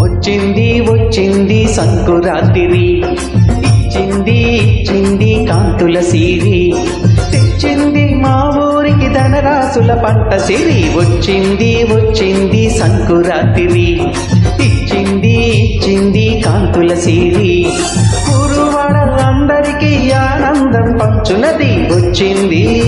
వచ్చింది వచ్చింది సంకురాత్రి. ఇచ్చింది ఇచ్చింది కాంతుల సిరి. తెచ్చింది మా ఊరికి ధనరాసుల పంట సిరి. వచ్చింది వచ్చింది సంకురాత్రి. ఇచ్చింది ఇచ్చింది కాంతుల సిరి. గురువాడలందరికీ ఆనందం పంచునది. వచ్చింది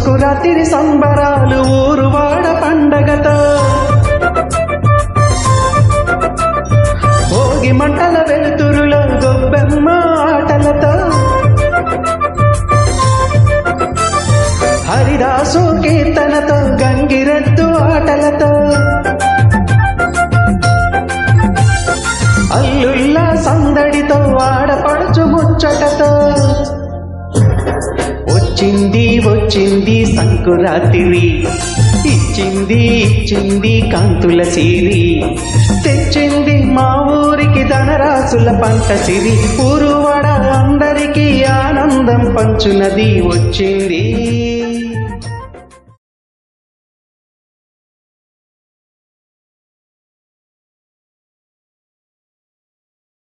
సంకురాత్రి సంబరాలు ఊరువాడ పండగతో. భోగి మంటల వెలుతురులో గొబ్బెమ్మ ఆటలతో. హరిదాసు కీర్తనతో గంగిరెద్దు ఆటలతో. అల్లుల్లా సందడితో ఆడపడుచు ముచ్చటతో. వచ్చింది వచ్చింది సంకురాత్రి. ఇచ్చింది ఇచ్చింది కాంతుల సిరి. తెచ్చింది మా ఊరికి ధనరాశుల పంట సిరి. ఊరువాడ అందరికీ ఆనందం పంచునది వచ్చింది.